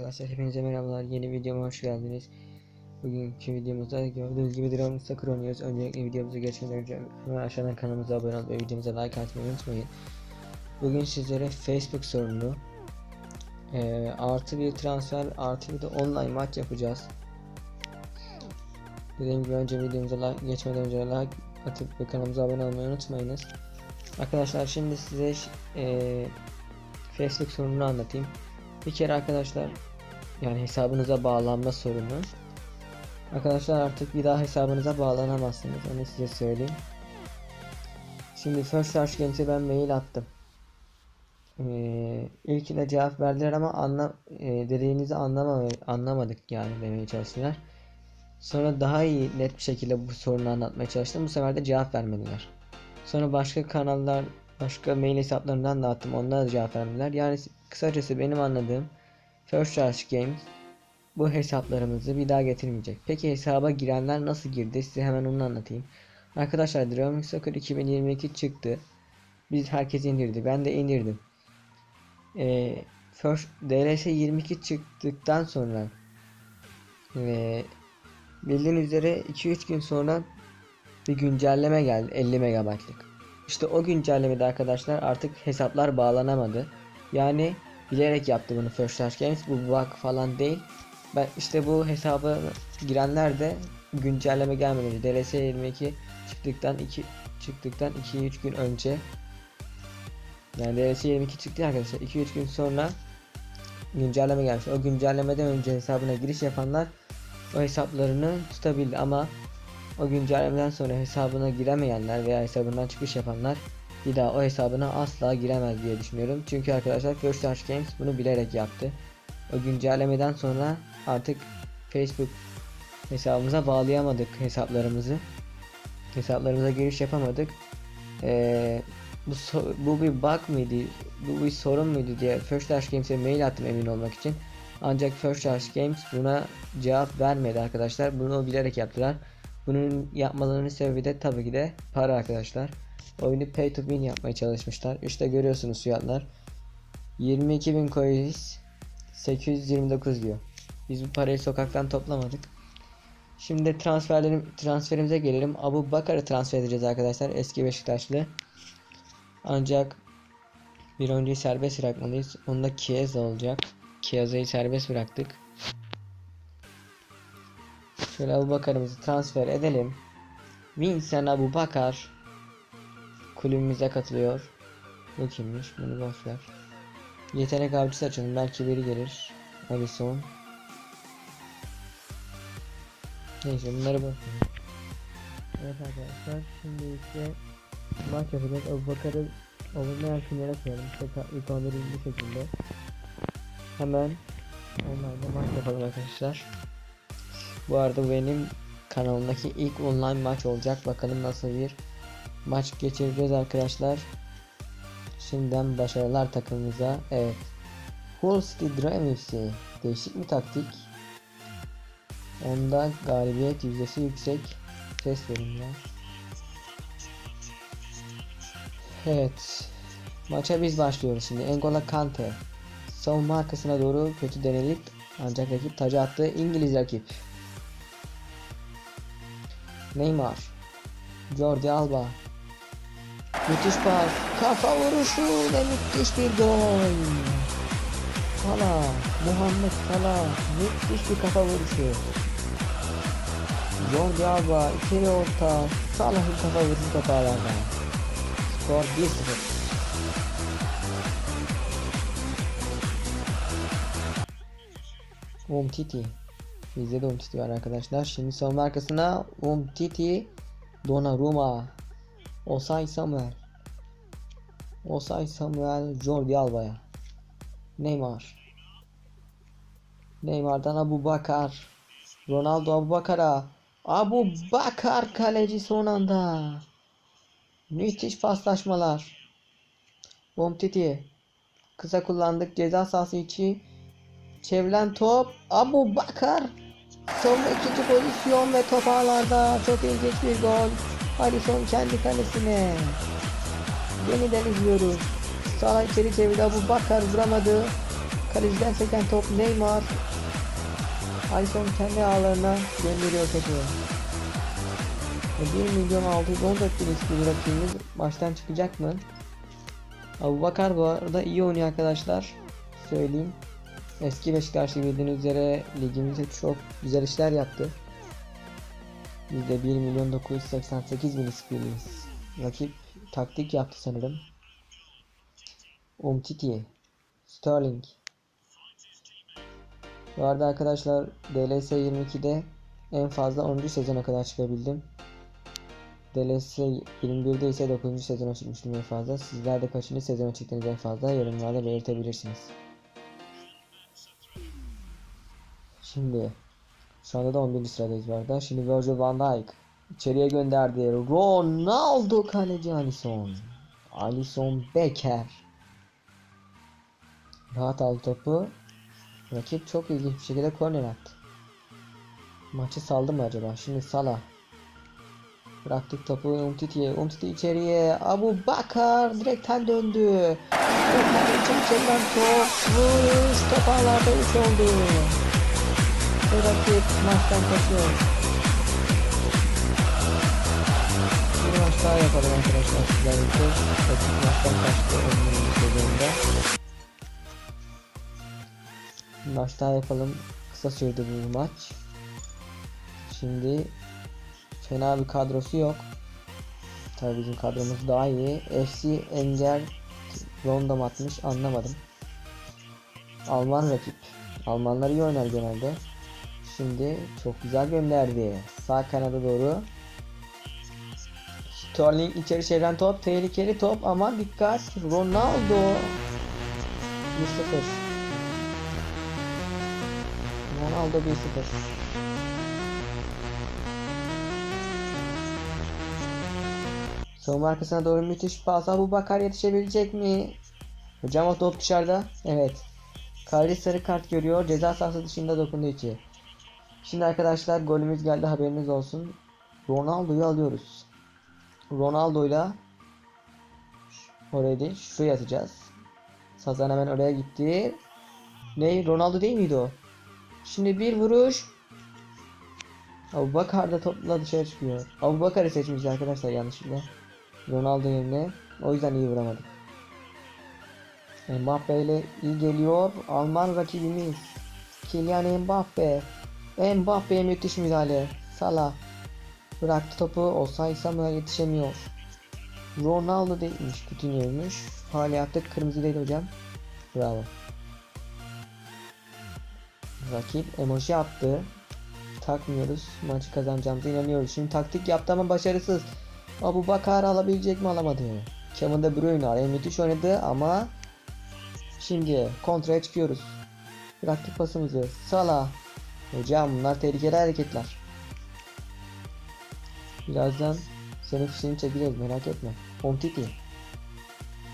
Arkadaşlar hepinize merhabalar. Yeni videoma hoş geldiniz. Bugünkü videomuzda gördüğünüz gibi Drone Soccer oynuyoruz. Öncelikle videomuza geçmeden önce hemen aşağıdan kanalımıza abone olmayı ve videomuza like atmayı unutmayın. Bugün sizlere Facebook sorunu eee, artı bir transfer artı bir de online maç yapacağız. Dediğim gibi önce videomuza like, geçmeden önce like atıp ve kanalımıza abone olmayı unutmayınız. Arkadaşlar şimdi size eee, Facebook sorununu anlatayım. Bir kere arkadaşlar yani hesabınıza bağlanma sorunu. Arkadaşlar artık bir daha hesabınıza bağlanamazsınız. Onu size söyleyeyim. Şimdi First Search Games'e ben mail attım. Ee, ilkine cevap verdiler ama anla, e, dediğinizi anlama, anlamadık yani demeye çalıştılar. Sonra daha iyi net bir şekilde bu sorunu anlatmaya çalıştım. Bu sefer de cevap vermediler. Sonra başka kanallar, başka mail hesaplarından da attım. Onlara da cevap vermediler. Yani kısacası benim anladığım First Charge Games bu hesaplarımızı bir daha getirmeyecek. Peki hesaba girenler nasıl girdi? Size hemen onu anlatayım. Arkadaşlar Drawing Soccer 2022 çıktı. Biz herkes indirdi. Ben de indirdim. Ee, First DLS 22 çıktıktan sonra ve bildiğiniz üzere 2-3 gün sonra bir güncelleme geldi 50 megabaytlık. İşte o güncellemede arkadaşlar artık hesaplar bağlanamadı. Yani bilerek yaptı bunu First Charge Games. Bu bug falan değil. Ben işte bu hesaba girenler de güncelleme gelmeden önce DLS 22 çıktıktan 2 çıktıktan 2-3 gün önce yani DLS 22 çıktı arkadaşlar 2-3 gün sonra güncelleme gelmiş. O güncellemeden önce hesabına giriş yapanlar o hesaplarını tutabildi ama o güncellemeden sonra hesabına giremeyenler veya hesabından çıkış yapanlar bir daha o hesabına asla giremez diye düşünüyorum. Çünkü arkadaşlar First Search Games bunu bilerek yaptı. O güncellemeden sonra artık Facebook hesabımıza bağlayamadık hesaplarımızı. Hesaplarımıza giriş yapamadık. Ee, bu, so- bu bir bug mıydı? Bu bir sorun muydu diye First Search Games'e mail attım emin olmak için. Ancak First Search Games buna cevap vermedi arkadaşlar. Bunu bilerek yaptılar. Bunun yapmalarının sebebi de tabii ki de para arkadaşlar. Oyunu pay to win yapmaya çalışmışlar. İşte görüyorsunuz fiyatlar. 22.000 coins 829 diyor. Biz bu parayı sokaktan toplamadık. Şimdi transferlerim transferimize gelelim. Abu Bakar'ı transfer edeceğiz arkadaşlar. Eski Beşiktaşlı. Ancak bir oyuncuyu serbest bırakmalıyız. Onda Chiesa olacak. Chiesa'yı serbest bıraktık. Şöyle Abu Bakar'ımızı transfer edelim. Vincent Abu Bakar kulübümüze katılıyor. Bu kimmiş? Bunu boş ver. Yetenek avcısı açalım. Belki biri gelir. Alisson. Neyse bunları boş ver. Evet arkadaşlar şimdi ise maç yapacağız. Abu Bakar'ı olumlayan filmlere koyalım. İşte ilk 11. şekilde. Hemen online'da maç yapalım arkadaşlar. Bu arada bu benim kanalımdaki ilk online maç olacak. Bakalım nasıl bir maç geçireceğiz arkadaşlar. Şimdiden başarılar takımımıza. Evet. Hull City Dream FC. Değişik bir taktik. Onda galibiyet yüzdesi yüksek. Ses verin ya. Evet. Maça biz başlıyoruz şimdi. Engola Kante. Savunma arkasına doğru kötü denedik. Ancak rakip tacı attı. İngiliz rakip. Neymar. Jordi Alba. Müthiş pas. Kafa vuruşu ve müthiş bir gol. Salah. Muhammed Salah. Müthiş bir kafa vuruşu. Jordi Alba. ikili orta. Salah'ın kafa vuruşu toparlarda. Skor 1-0. Umtiti. Bizde de Umtiti var arkadaşlar. Şimdi savunma arkasına Umtiti, Donnarumma, Osay Samuel, Osay Samuel, Jordi Alba'ya, Neymar, Neymar'dan Abu Bakar, Ronaldo Abu Bakar'a, Abu Bakar kaleci son anda. Müthiş paslaşmalar. Umtiti. Kısa kullandık. Ceza sahası içi. Çevrilen top. Abu Bakar Savunma ikinci pozisyon ve top ağlarda. Çok ilginç bir gol Alisson kendi kalesine Yeniden izliyoruz Salah içeri çevirdi Abu Bakar vuramadı Kaleciden seken top Neymar. Alisson kendi ağlarına gönderiyor topu. Ve 1 milyon 614 bin rakibimiz maçtan çıkacak mı? Abu Bakar bu arada iyi oynuyor arkadaşlar. Söyleyeyim. Eski Beşiktaşlı bildiğiniz üzere ligimizde çok güzel işler yaptı. Biz de 1 milyon 988 bin ispirliyiz. Rakip taktik yaptı sanırım. Umtiti. Sterling. Bu arada arkadaşlar DLS 22'de en fazla 10. sezona kadar çıkabildim. DLS 21'de ise 9. sezona çıkmıştım en fazla. Sizler de kaçıncı sezona çıktınız en fazla yorumlarda belirtebilirsiniz. Şimdi şu anda da 11. sıradayız bu arada. Şimdi Virgil van Dijk içeriye gönderdi. Ronaldo kaleci Alisson. Alisson Becker. Rahat aldı topu. Rakip çok ilginç bir şekilde korner attı. Maçı saldı mı acaba? Şimdi Salah. Bıraktık topu Umtiti'ye. Umtiti içeriye. Abu Bakar direkten döndü. Bakar için içeriden top. Vuruş. Top ağlarda 3 oldu. Ve rakip maçtan kaçıyor. Bir maç daha yapalım arkadaşlar sizlerle. Rakip maçtan kaçtı. Önümüzdeki sezonda. Bir maç daha yapalım. Kısa sürdü bu maç. Şimdi fena bir kadrosu yok. Tabii bizim kadromuz daha iyi. FC Enger rondom atmış anlamadım. Alman rakip. Almanlar iyi oynar genelde. Şimdi çok güzel gönderdi. Sağ kanada doğru. Sterling içeri çeviren top. Tehlikeli top ama dikkat. Ronaldo. 1-0. Ronaldo 1-0. Savunma arkasına doğru müthiş pas. Abu Bakar yetişebilecek mi? Hocam o top dışarıda. Evet. Kari sarı kart görüyor. Ceza sahası dışında dokunduğu için. Şimdi arkadaşlar golümüz geldi haberiniz olsun. Ronaldo'yu alıyoruz. Ronaldo'yla oraya değil şuraya atacağız. Sazan hemen oraya gitti. Ne? Ronaldo değil miydi o? Şimdi bir vuruş. Abu Bakar da topla dışarı çıkıyor. Abu Bakar'ı seçmiş arkadaşlar yanlışlıkla. Ronaldo yerine. O yüzden iyi vuramadık. Mbappe ile iyi geliyor. Alman rakibimiz. Kylian Mbappe. Mbappe'ye müthiş müdahale. Salah. Bıraktı topu. Olsaysa mı yetişemiyor. Ronaldo değilmiş. Coutinho'ymuş. Faal yaptık. Kırmızı değil hocam. Bravo. Rakip emoji attı. Takmıyoruz. Maçı kazanacağımıza inanıyoruz. Şimdi taktik yaptı ama başarısız. Abu Bakar alabilecek mi alamadı. Kevin De Bruyne araya müthiş oynadı ama şimdi kontraya çıkıyoruz. Bıraktık pasımızı. Salah. Hocam bunlar tehlikeli hareketler. Birazdan senin fişini çekeceğiz merak etme. Omtiti.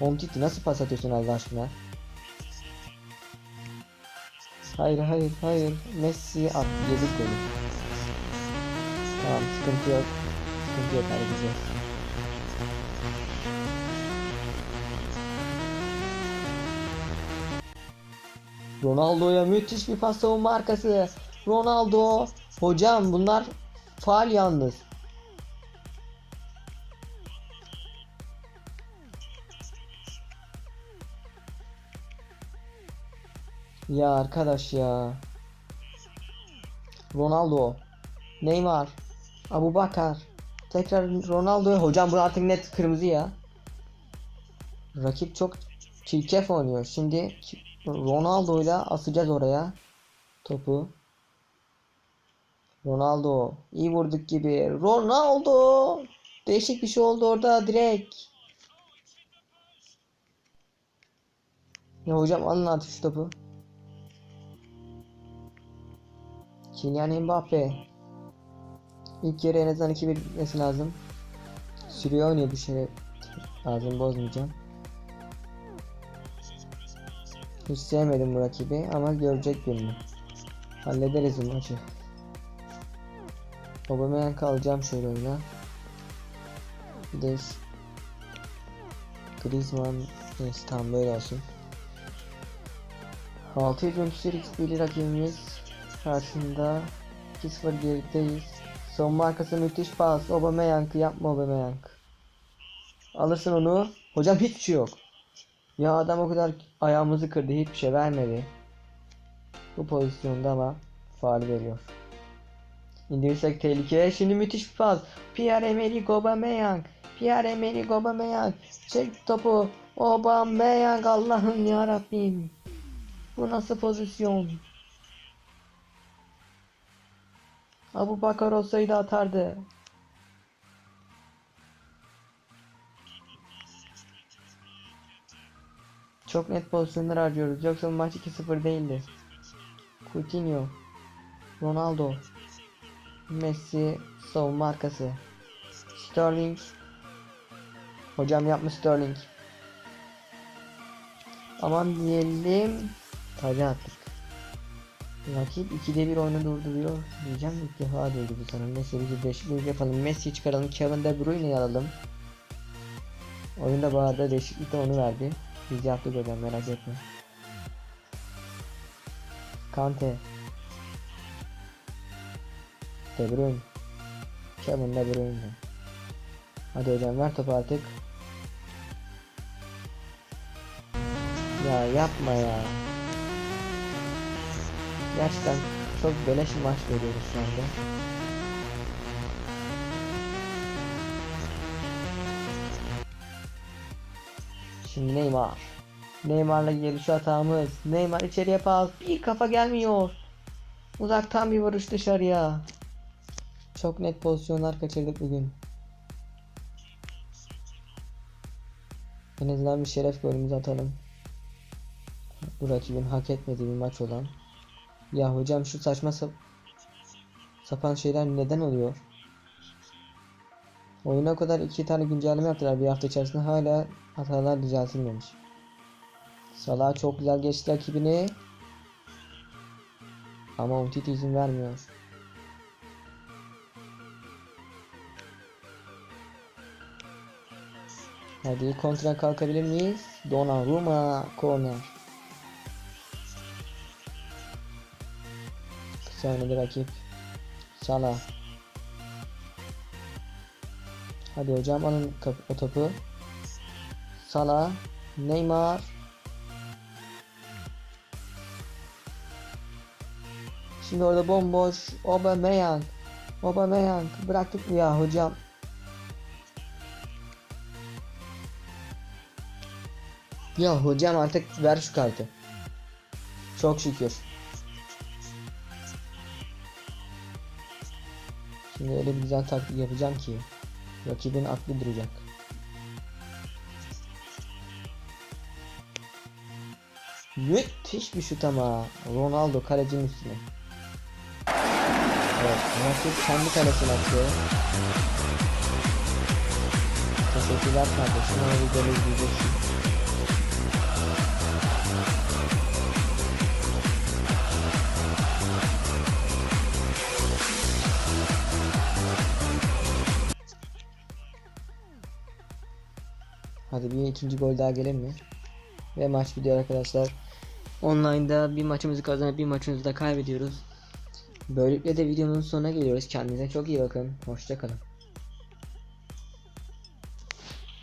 Omtiti nasıl pas atıyorsun Allah aşkına? Hayır hayır hayır. Messi at yedik golü. Tamam sıkıntı yok. Sıkıntı yok halledeceğiz. Ronaldo'ya müthiş bir pas savunma arkası. Ronaldo. Hocam bunlar faal yalnız. Ya arkadaş ya. Ronaldo. Neymar. Abu Bakar. Tekrar Ronaldo. Hocam bu artık net kırmızı ya. Rakip çok çirkef oynuyor. Şimdi Ronaldo ile asacağız oraya. Topu. Ronaldo. iyi vurduk gibi. Ronaldo. Değişik bir şey oldu orada direkt. Ya hocam alın şu topu. Kylian Mbappe. İlk yarı en azından 2-1 bitmesi lazım. Sürüyor oynuyor bir şey lazım bozmayacağım. Hiç sevmedim bu rakibi ama görecek birini. Hallederiz bu maçı. Aubameyang kalacağım şöyle oyuna. Bir de Griezmann neyse tamam böyle olsun. 673 XP'li rakibimiz karşısında 2-0 gerideyiz. Savunma arkası müthiş pas. Aubameyang yapma Aubameyang. Alırsın onu. Hocam hiçbir şey yok. Ya adam o kadar ayağımızı kırdı hiçbir şey vermedi. Bu pozisyonda ama faal veriyor. İndirirsek tehlike. Şimdi müthiş bir pas. Pierre-Emerick Aubameyang. Pierre-Emerick Aubameyang. Çek topu. Aubameyang Allah'ım ya. Bu nasıl pozisyon? Abu Bakar olsaydı atardı. Çok net pozisyonlar harcıyoruz. Yoksa maç 2-0 değildi. Coutinho. Ronaldo. Messi. Savunma arkası. Sterling. Hocam yapma Sterling. Aman diyelim. Taca attık. Rakip 2'de 1 oyunu durduruyor. Diyeceğim ilk defa duydu bu sanırım. Neyse biz de değişiklik yapalım. Messi çıkaralım. Kevin De Bruyne'yi alalım. Oyunda bu arada değişiklik de onu verdi. Biz yaptık hocam merak etme. Kante. De Bruyne. Kevin De Bruyne. Hadi hocam ver topu artık. Ya yapma ya. Gerçekten çok beleş maç veriyoruz şu anda. Şimdi Neymar. Neymar'la geliş hatamız. Neymar içeriye pas. Bir kafa gelmiyor. Uzaktan bir vuruş dışarıya. Çok net pozisyonlar kaçırdık bugün. En azından bir şeref golümüzü atalım. Bu rakibin hak etmediği bir maç olan. Ya hocam şu saçma sap sapan şeyler neden oluyor? Oyuna kadar iki tane güncelleme yaptılar bir hafta içerisinde hala hatalar düzeltilmemiş. Salah çok güzel geçti rakibini. Ama Umtiti izin vermiyor. Hadi kontra kalkabilir miyiz? Donnarumma corner. Kısa oynadı rakip. Salah. Hadi hocam alın o topu. Salah. Neymar. Şimdi orada bomboş. Aubameyang. Aubameyang. Bıraktık mı ya hocam? Ya hocam artık ver şu kartı. Çok şükür. Şimdi öyle bir güzel taktik yapacağım ki rakibin aklı duracak. Müthiş bir şut ama Ronaldo kalecinin üstüne. Evet, rakip kendi kalesine atıyor. Teşekkürler kardeşim, ama videomu izleyeceksin. Hadi bir ikinci gol daha gelir mi? Ve maç bitiyor arkadaşlar. Online'da bir maçımızı kazanıp bir maçımızı da kaybediyoruz. Böylelikle de videonun sonuna geliyoruz. Kendinize çok iyi bakın. Hoşçakalın.